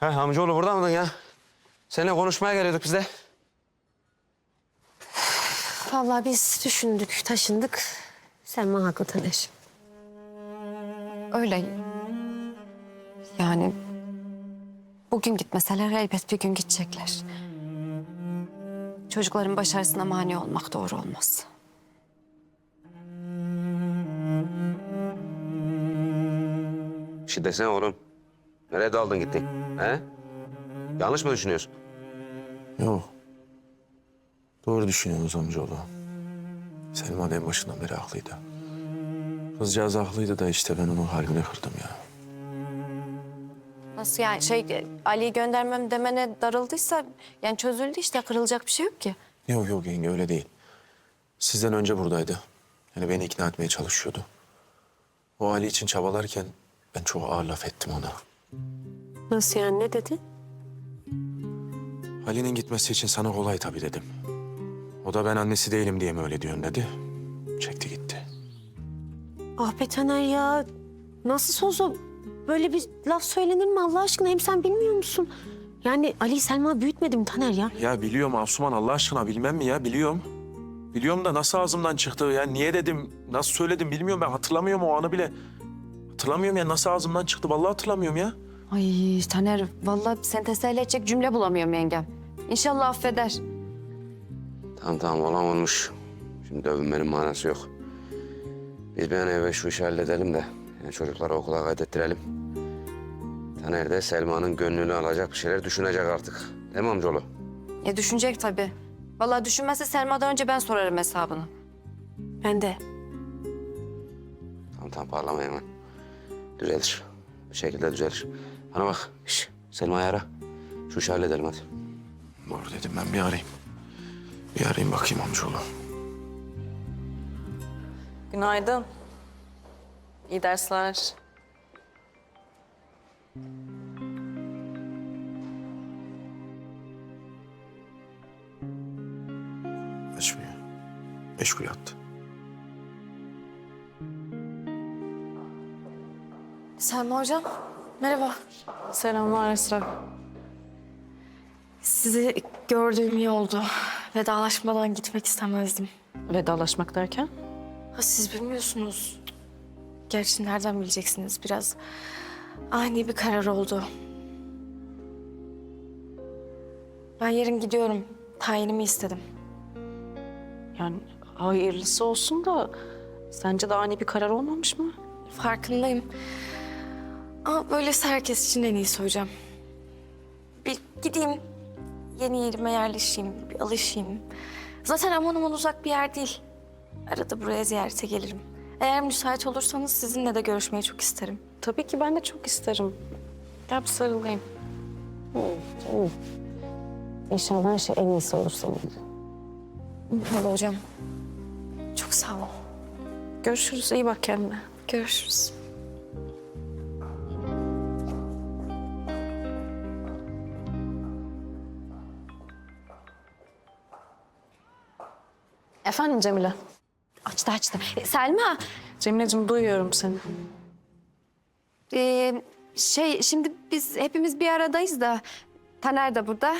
He amcaoğlu burada mıydın ya? Seninle konuşmaya geliyorduk biz de. Vallahi biz düşündük, taşındık. Selma haklı Taner. Öyle. Yani bugün gitmeseler elbet bir gün gidecekler. Çocukların başarısına mani olmak doğru olmaz. Bir şey desene oğlum. Nereye daldın gittin? He? Yanlış mı düşünüyorsun? Yok. Doğru düşünüyorsunuz amcaoğlu. Selma da en başından beri haklıydı. Kızcağız haklıydı da işte ben onun halini kırdım ya. Nasıl yani şey Ali'yi göndermem demene darıldıysa yani çözüldü işte kırılacak bir şey yok ki. Yok yok yenge öyle değil. Sizden önce buradaydı. Yani beni ikna etmeye çalışıyordu. O Ali için çabalarken ben çok ağır laf ettim ona. Nasıl yani ne dedi? Ali'nin gitmesi için sana kolay tabii dedim. O da ben annesi değilim diye mi öyle diyorsun dedi. Çekti gitti. Ah be Taner ya. Nasıl söz o? Böyle bir laf söylenir mi Allah aşkına? Hem sen bilmiyor musun? Yani Ali Selma büyütmedi mi Taner ya? Ya biliyorum Asuman Allah aşkına bilmem mi ya biliyorum. Biliyorum da nasıl ağzımdan çıktı ya niye dedim nasıl söyledim bilmiyorum ben hatırlamıyorum o anı bile. Hatırlamıyorum ya nasıl ağzımdan çıktı vallahi hatırlamıyorum ya. Ay Taner vallahi sen teselli edecek cümle bulamıyorum yengem. İnşallah affeder. Tamam tamam olan olmuş. Şimdi dövünmenin manası yok. Biz bir an evvel şu işi halledelim de yani çocukları okula kaydettirelim. Taner de Selma'nın gönlünü alacak bir şeyler düşünecek artık. Değil mi amcaoğlu? Ya düşünecek tabii. Vallahi düşünmezse Selma'dan önce ben sorarım hesabını. Ben de. Tamam tamam parlamayın hemen. Düzelir. Bir şekilde düzelir. Bana bak. Şş, Selma'yı ara. Şu işi halledelim hadi. Doğru dedim ben bir arayayım. Bir arayayım bakayım amcaoğlu. Günaydın. İyi dersler. Açmıyor. Meşgul attı. Selma hocam merhaba. Selamlar Esra. Sizi gördüğüm iyi oldu. Vedalaşmadan gitmek istemezdim. Vedalaşmak derken? Ha, siz bilmiyorsunuz. Gerçi nereden bileceksiniz? Biraz ani bir karar oldu. Ben yarın gidiyorum. Tayinimi istedim. Yani hayırlısı olsun da sence de ani bir karar olmamış mı? Farkındayım. Ama böylesi herkes için en iyisi hocam. Bir gideyim, yeni yerime yerleşeyim, bir alışayım. Zaten aman aman uzak bir yer değil. Arada buraya ziyarete gelirim. Eğer müsait olursanız sizinle de görüşmeyi çok isterim. Tabii ki ben de çok isterim. Gel bir sarılayım. İnşallah her şey en iyisi olur senin. Öyle hocam. Çok sağ olun. Görüşürüz. iyi bak kendine. Görüşürüz. Efendim Cemile. Açtı açtı. E, Selma Cemile'cim duyuyorum seni. e, şey şimdi biz hepimiz bir aradayız da Taner de burada.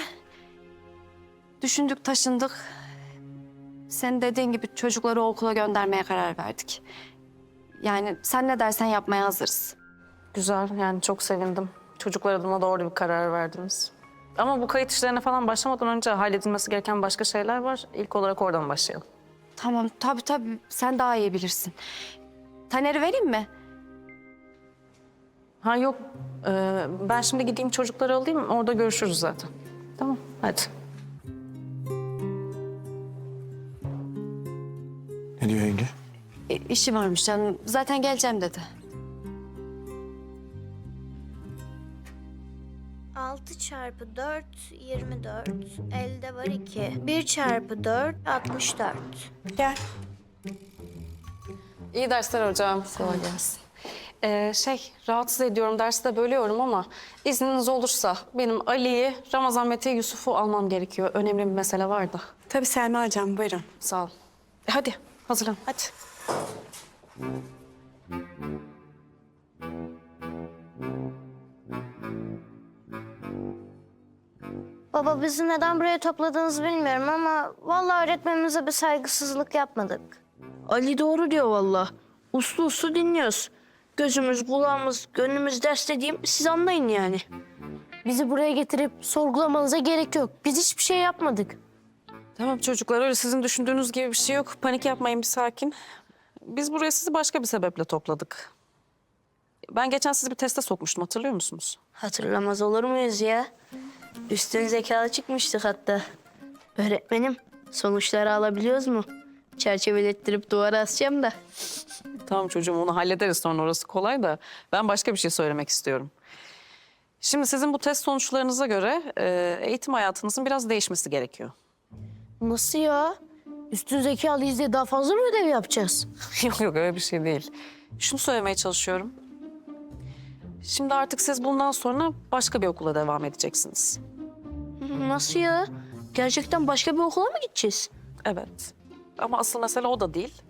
Düşündük taşındık. Sen dediğin gibi çocukları okula göndermeye karar verdik. Yani sen ne dersen yapmaya hazırız. Güzel yani çok sevindim. Çocuklar adına doğru bir karar verdiniz. Ama bu kayıt işlerine falan başlamadan önce halledilmesi gereken başka şeyler var. İlk olarak oradan başlayalım. Tamam tabii tabii sen daha iyi bilirsin. Taner'i vereyim mi? Ha yok. Ee, ben şimdi gideyim çocukları alayım. Orada görüşürüz zaten. Tamam hadi. Ne diyor yenge? E, işi varmış canım. Zaten geleceğim dedi. 6 çarpı 4 24. Elde var 2. 1 çarpı 4 64. Gel. İyi dersler hocam. Kolay gelsin. Ee, şey rahatsız ediyorum dersi de bölüyorum ama izniniz olursa benim Ali'yi, Ramazan Mete'yi, Yusuf'u almam gerekiyor. Önemli bir mesele var da. Tabii Selma Hocam buyurun. Sağ ol. E, hadi hazırlan. Hadi. Baba bizi neden buraya topladığınızı bilmiyorum ama vallahi öğretmenimize bir saygısızlık yapmadık. Ali doğru diyor valla. Uslu uslu dinliyoruz. Gözümüz, kulağımız, gönlümüz ders dediğim siz anlayın yani. Bizi buraya getirip sorgulamanıza gerek yok. Biz hiçbir şey yapmadık. Tamam çocuklar öyle sizin düşündüğünüz gibi bir şey yok. Panik yapmayın bir sakin. Biz buraya sizi başka bir sebeple topladık. Ben geçen sizi bir teste sokmuştum hatırlıyor musunuz? Hatırlamaz olur muyuz ya? Üstün zekalı çıkmıştık hatta. Öğretmenim sonuçları alabiliyoruz mu? Çerçevelettirip duvara asacağım da. Tamam çocuğum onu hallederiz sonra orası kolay da ben başka bir şey söylemek istiyorum. Şimdi sizin bu test sonuçlarınıza göre e, eğitim hayatınızın biraz değişmesi gerekiyor. Nasıl ya? Üstün zekalıyız diye daha fazla mı ödev yapacağız? yok yok öyle bir şey değil. Şunu söylemeye çalışıyorum. Şimdi artık siz bundan sonra başka bir okula devam edeceksiniz. Nasıl ya? Gerçekten başka bir okula mı gideceğiz? Evet. Ama asıl mesele o da değil.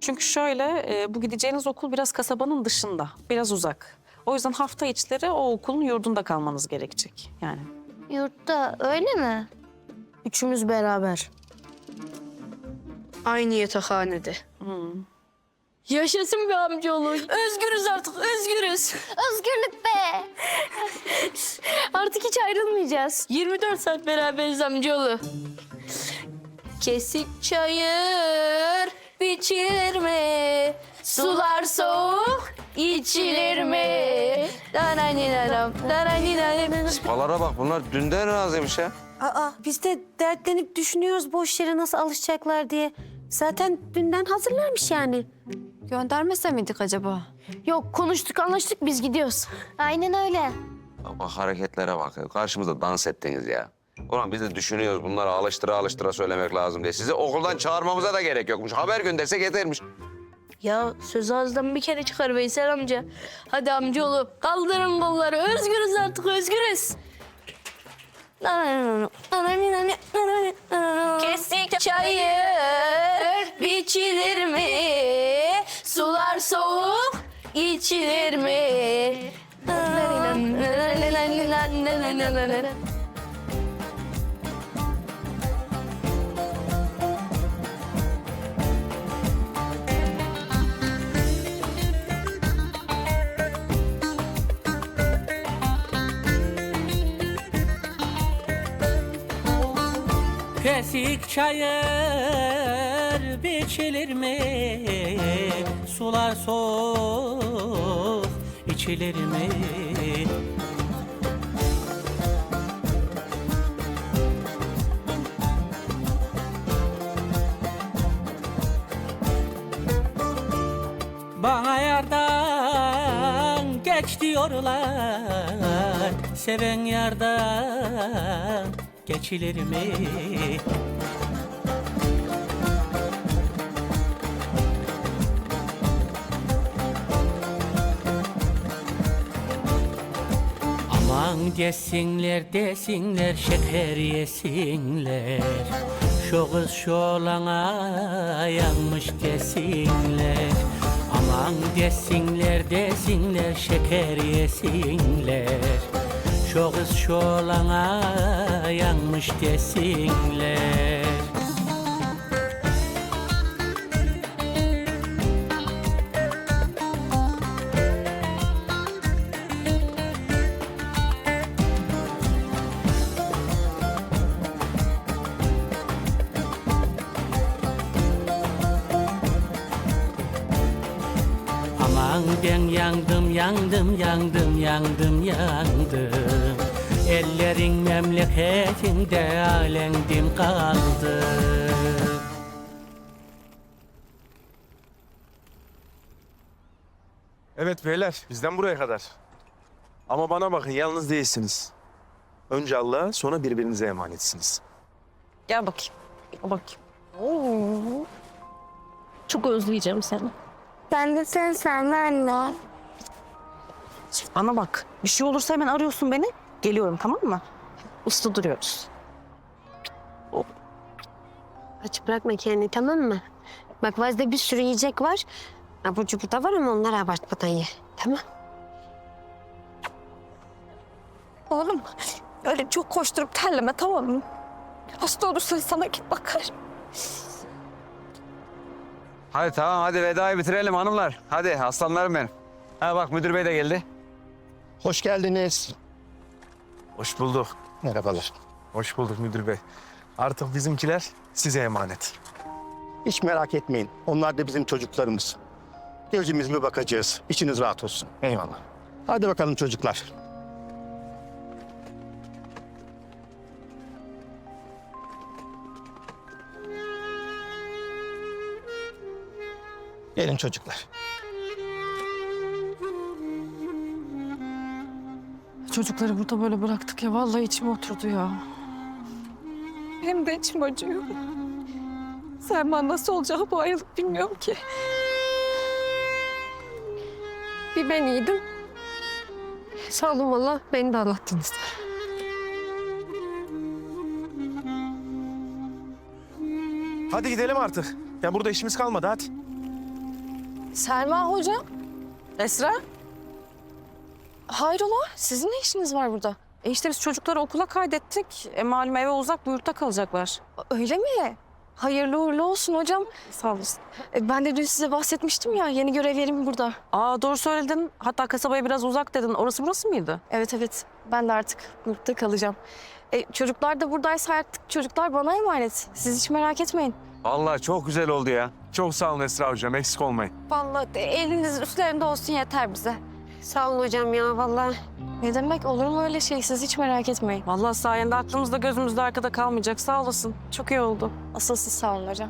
Çünkü şöyle, e, bu gideceğiniz okul biraz kasabanın dışında, biraz uzak. O yüzden hafta içleri o okulun yurdunda kalmanız gerekecek. Yani Yurtta öyle mi? Üçümüz beraber. Aynı yatakhanede. Yaşasın be amcaoğlu. Özgürüz artık, özgürüz. Özgürlük be! Artık hiç ayrılmayacağız. 24 saat beraberiz amcaoğlu. Kesik çayır biçilir mi? Sular soğuk içilir mi? Dananinaram, dananinaram. Spalara bak bunlar dünden razıymış ya. Aa biz de dertlenip düşünüyoruz boş yere nasıl alışacaklar diye. Zaten dünden hazırlarmış yani. Göndermese miydik acaba? Yok konuştuk anlaştık biz gidiyoruz. Aynen öyle. Bak, bak hareketlere bak. Karşımızda dans ettiniz ya. Ulan biz de düşünüyoruz bunları alıştıra alıştıra söylemek lazım diye. Sizi okuldan çağırmamıza da gerek yokmuş. Haber göndersek yetermiş. Ya söz ağızdan bir kere çıkar Veysel amca. Hadi amcaoğlu kaldırın kolları özgürüz artık özgürüz. Kesik çayır biçilir mi? Sular soğuk içilir mi? Kesik çayır Sular soğuk içilir mi? Bana yardan geç diyorlar Seven yardan geçilir mi? Aman desinler desinler şeker yesinler. Şu kız şu olana yanmış desinler. Aman desinler desinler şeker yesinler. Şu kız şu olana yanmış desinler ben yandım, yandım, yandım, yandım, yandım Ellerin memleketinde alendim kaldı Evet beyler bizden buraya kadar. Ama bana bakın yalnız değilsiniz. Önce Allah'a sonra birbirinize emanetsiniz. gel bakayım. Gel bakayım. Çok özleyeceğim seni. Ben de sen sen anne. Bana bak. Bir şey olursa hemen arıyorsun beni. Geliyorum tamam mı? Uslu duruyoruz. Aç bırakma kendini tamam mı? Bak vazda bir sürü yiyecek var. Abur cubur da var ama onları abartmadan ye. Tamam. Oğlum Öyle çok koşturup terleme tamam mı? Hasta olursan sana git bakar. Hadi tamam hadi vedayı bitirelim hanımlar. Hadi aslanlarım benim. Ha bak müdür bey de geldi. Hoş geldiniz. Hoş bulduk. Merhabalar. Hoş bulduk müdür bey. Artık bizimkiler size emanet. Hiç merak etmeyin. Onlar da bizim çocuklarımız. Gözümüzle bakacağız. İçiniz rahat olsun. Eyvallah. Hadi bakalım çocuklar. Gelin çocuklar. Çocukları burada böyle bıraktık ya vallahi içime oturdu ya. Benim de içim acıyor. Selma nasıl olacağı bu ayrılık bilmiyorum ki. Bir ben iyiydim. Sağ olun valla beni de anlattınız. Hadi gidelim artık. Ya burada işimiz kalmadı hadi. Selma hocam. Esra? Hayrola? Sizin ne işiniz var burada? E işte biz çocukları okula kaydettik. E malum eve uzak bu yurtta kalacaklar. Öyle mi? Hayırlı uğurlu olsun hocam. Sağ olasın. E, Ben de dün size bahsetmiştim ya yeni görev yerim burada. Aa doğru söyledin. Hatta kasabaya biraz uzak dedin. Orası burası mıydı? Evet evet ben de artık yurtta kalacağım. E, çocuklar da buradaysa artık çocuklar bana emanet. Siz hiç merak etmeyin. Vallahi çok güzel oldu ya. Çok sağ olun Esra hocam eksik olmayın. Vallahi eliniz üstlerinde olsun yeter bize. Sağ olun hocam ya vallahi. Ne demek olur mu öyle şey siz hiç merak etmeyin. Vallahi sayende aklımızda gözümüzde arkada kalmayacak. Sağ olasın. Çok iyi oldu. Asıl siz sağ olun hocam.